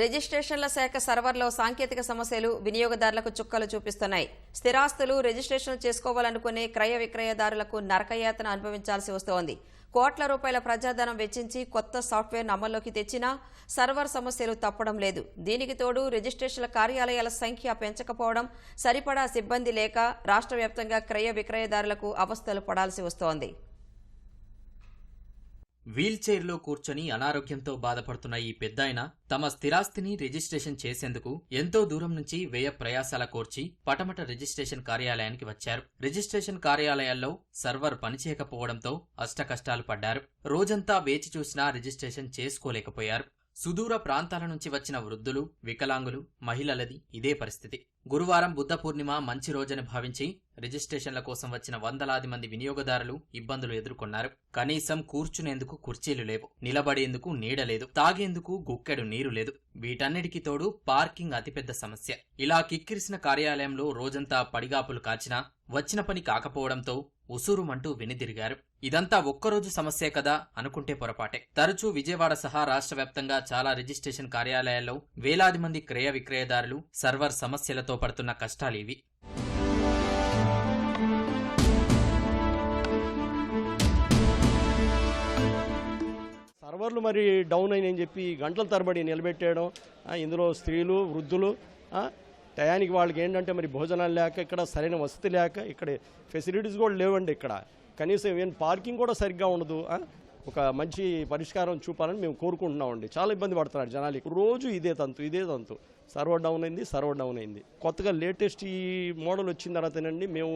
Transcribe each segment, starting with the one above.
రిజిస్ట్రేషన్ల శాఖ సర్వర్లో సాంకేతిక సమస్యలు వినియోగదారులకు చుక్కలు చూపిస్తున్నాయి. స్థిరాస్తులు రిజిస్ట్రేషన్ చేసుకోవాలనుకునే క్రయ విక్రయదారులకు నరకయాతన అనుభవించాల్సి వస్తోంది. కోట్ల రూపాయల ప్రజాధనం వెచ్చించి కొత్త సాఫ్ట్వేర్ను అమల్లోకి తెచ్చినా సర్వర్ సమస్యలు తప్పడం లేదు. దీనికి తోడు రిజిస్ట్రేషన్ల కార్యాలయాల సంఖ్య పెంచకపోవడం సరిపడా సిబ్బంది లేక రాష్ట్ర వ్యాప్తంగా క్రయ విక్రయదారులకు అవస్థలు పడాల్సి వస్తోంది. వీల్చైర్లో కూర్చొని అనారోగ్యంతో బాధపడుతున్న ఈ పెద్దాయన తమ స్థిరాస్తిని రిజిస్ట్రేషన్ చేసేందుకు ఎంతో దూరం నుంచి వ్యయ ప్రయాసాల కోర్చి పటమట రిజిస్ట్రేషన్ కార్యాలయానికి వచ్చారు. రిజిస్ట్రేషన్ కార్యాలయాల్లో సర్వర్ పనిచేయకపోవడంతో అష్టకష్టాలు పడ్డారు. రోజంతా వేచి చూసినా రిజిస్ట్రేషన్ చేసుకోలేకపోయారు. సుదూర ప్రాంతాల నుంచి వచ్చిన వృద్ధులు వికలాంగులు మహిళలది ఇదే పరిస్థితి. గురువారం బుద్ధ పూర్ణిమ మంచి రోజని భావించి రిజిస్ట్రేషన్ల కోసం వచ్చిన వందలాది మంది వినియోగదారులు ఇబ్బందులు ఎదుర్కొన్నారు. కనీసం కూర్చునేందుకు కుర్చీలు లేవు నిలబడేందుకు నీడ లేదు తాగేందుకు గుక్కెడు నీరు లేదు. వీటన్నిటికీ తోడు పార్కింగ్ అతిపెద్ద సమస్య. ఇలా కిక్కిరిసిన కార్యాలయంలో రోజంతా పడిగాపులు కాచినా వచ్చిన పని కాకపోవడంతో ఉసూరుమంటూ వెనుదిరిగారు. ఇదంతా ఒక్కరోజు సమస్యే కదా అనుకుంటే పొరపాటే. తరచూ విజయవాడ సహా రాష్ట్ర వ్యాప్తంగా చాలా రిజిస్ట్రేషన్ కార్యాలయాల్లో వేలాది మంది క్రయ విక్రయదారులు సర్వర్ సమస్యలతో పడుతున్న కష్టాలు ఇవి. సర్వర్లు మరి డౌన్ అయినని చెప్పి గంటల తరబడి నిలబెట్టేయడం ఇందులో స్త్రీలు వృద్ధులు టయానికి వాళ్ళకి ఏంటంటే మరి భోజనాలు లేక ఇక్కడ సరైన వసతి లేక ఇక్కడ ఫెసిలిటీస్ కూడా లేవండి ఇక్కడ. కనీసం ఏం పార్కింగ్ కూడా సరిగ్గా ఉండదు ఒక మంచి పరిష్కారం చూపాలని మేము కోరుకుంటున్నామండి. చాలా ఇబ్బంది పడుతున్నారు జనాలు రోజు ఇదే తంతు ఇదే తంతు. సర్వర్ డౌన్ అయింది సర్వర్ డౌన్ అయింది. కొత్తగా లేటెస్ట్ ఈ మోడల్ వచ్చిన తర్వాతనండి మేము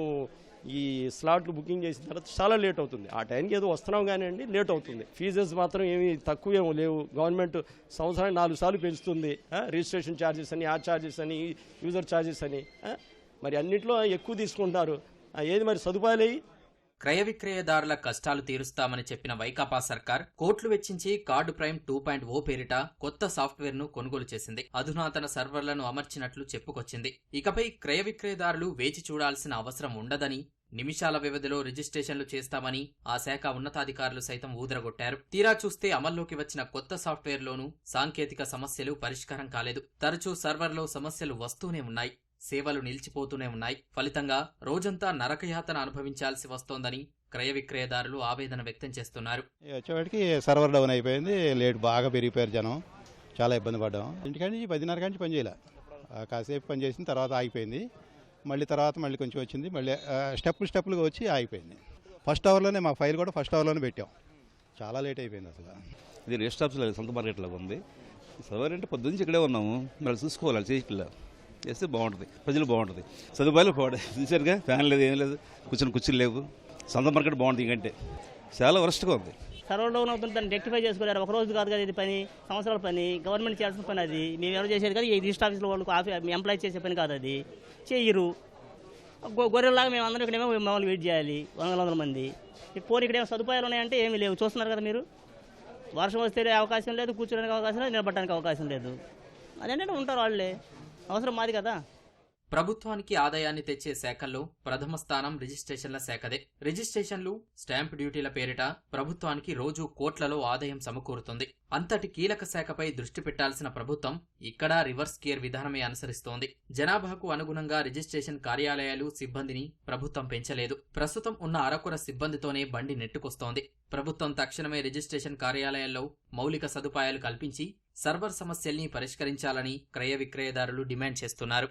ఈ స్లాట్లు బుకింగ్ చేసిన తర్వాత చాలా లేట్ అవుతుంది. ఆ టైంకి ఏదో వస్తున్నాం కానీ అండి లేట్ అవుతుంది. ఫీజెస్ మాత్రం ఏమి తక్కువ ఏమో లేవు. గవర్నమెంట్ సంవత్సరానికి నాలుగు సార్లు పెంచుతుంది రిజిస్ట్రేషన్ ఛార్జెస్ అని ఆ ఛార్జెస్ అని యూజర్ ఛార్జెస్ అని మరి అన్నింటిలో ఎక్కువ తీసుకుంటారు. ఏది మరి సదుపాయాలు క్రయ విక్రయదారుల కష్టాలు తీరుస్తామని చెప్పిన వైకాపా సర్కార్ కోట్లు వెచ్చించి card prime two point O పేరిట కొత్త సాఫ్ట్వేర్ను కొనుగోలు చేసింది. అధునాతన సర్వర్లను అమర్చినట్లు చెప్పుకొచ్చింది. ఇకపై క్రయ విక్రయదారులు వేచి చూడాల్సిన అవసరం ఉండదని నిమిషాల వ్యవధిలో రిజిస్ట్రేషన్లు చేస్తామని ఆ శాఖ ఉన్నతాధికారులు సైతం ఊదరగొట్టారు. తీరా చూస్తే అమల్లోకి వచ్చిన కొత్త సాఫ్ట్వేర్లోనూ సాంకేతిక సమస్యలు పరిష్కారం కాలేదు. తరచూ సర్వర్లో సమస్యలు వస్తూనే ఉన్నాయి. సేవలు నిలిచిపోతూనే ఉన్నాయి. ఫలితంగా రోజంతా నరకయాతన అనుభవించాల్సి వస్తోందని క్రయ విక్రయదారులు ఆవేదన వ్యక్తం చేస్తున్నారు. వచ్చేవాడికి సర్వర్ డౌన్ అయిపోయింది. లేట్ బాగా పెరిగిపోయారు జనం. చాలా ఇబ్బంది పడ్డాం. ఇంటికాడి నుంచి పదిన్నర కాంచి పని చేయలే. ఆ, కాసేపు పని చేసిన తర్వాత ఆగిపోయింది. మళ్ళీ తర్వాత మళ్ళీ కొంచెం వచ్చింది. మళ్ళీ ఆ, స్టెప్పులు స్టెప్పులుగా వచ్చి ఆగిపోయింది. ఫస్ట్ అవర్లోనే మా ఫైల్ కూడా ఫస్ట్ అవర్లోనే పెట్టాం. చాలా లేట్ అయిపోయింది అసలు. ఇది రేస్ట్ ఆఫీస్ లేదు సొంత మార్కెట్ లాగా ఉంది. సర్వర్ అంటే పొద్దున్న నుంచి ఇక్కడే ఉన్నాము. మళ్ళీ చూసుకోవాలి చేయట్లే చేస్తే బాగుంటుంది. ప్రజలు బాగుంటుంది. సదుపాయాలు బాగుంటాయి చూసారుగా ఫ్యాన్ లేదు ఏం లేదు. కూర్చొని కుర్చీలు లేవు. సొంత మార్కెట్ బాగుంటుంది ఇంకంటే. చాలా వరస్ట్గా ఉంది. సర్వడౌన్ అవుతుంది దాన్ని రెక్టిఫై చేసుకోలేరు. ఒక రోజు కాదు కదా ఇది పని. సంవత్సరాల పని. గవర్నమెంట్ చేయాల్సిన పని అది. మేము ఎవరు చేసేది కదా. ఈ రిజిస్టర్ ఆఫీస్లో వాళ్ళకు ఆఫీ ఎంప్లాయ్ చేసే పని కాదు అది. చేయరు. గొ- మేము అందరం ఇక్కడేమో మమ్మల్ని వెయిట్ చేయాలి. వందల వందల మంది. పోనీ ఇక్కడ ఏమో సదుపాయాలు ఉన్నాయంటే ఏమీ లేవు. చూస్తున్నారు కదా మీరు? వర్షం వస్తే అవకాశం లేదు కూర్చోడానికి అవకాశం లేదు నిలబడడానికి అవకాశం లేదు. అదేంటంటే ఉంటారు వాళ్ళే. అవసరం మాది కదా? ప్రభుత్వానికి ఆదాయాన్ని తెచ్చే శాఖల్లో ప్రథమ స్థానం రిజిస్ట్రేషన్ల శాఖదే. రిజిస్ట్రేషన్లు స్టాంప్ డ్యూటీల పేరిట ప్రభుత్వానికి రోజూ కోట్లలో ఆదాయం సమకూరుతుంది. అంతటి కీలక శాఖపై దృష్టి పెట్టాల్సిన ప్రభుత్వం ఇక్కడా రివర్స్ కేర్ విధానమే అనుసరిస్తోంది. జనాభాకు అనుగుణంగా రిజిస్ట్రేషన్ కార్యాలయాలు సిబ్బందిని ప్రభుత్వం పెంచలేదు. ప్రస్తుతం ఉన్న అరకొర సిబ్బందితోనే బండి నెట్టుకొస్తోంది. ప్రభుత్వం తక్షణమే రిజిస్ట్రేషన్ కార్యాలయాల్లో మౌలిక సదుపాయాలు కల్పించి సర్వర్ సమస్యల్ని పరిష్కరించాలని క్రయ విక్రయదారులు డిమాండ్ చేస్తున్నారు.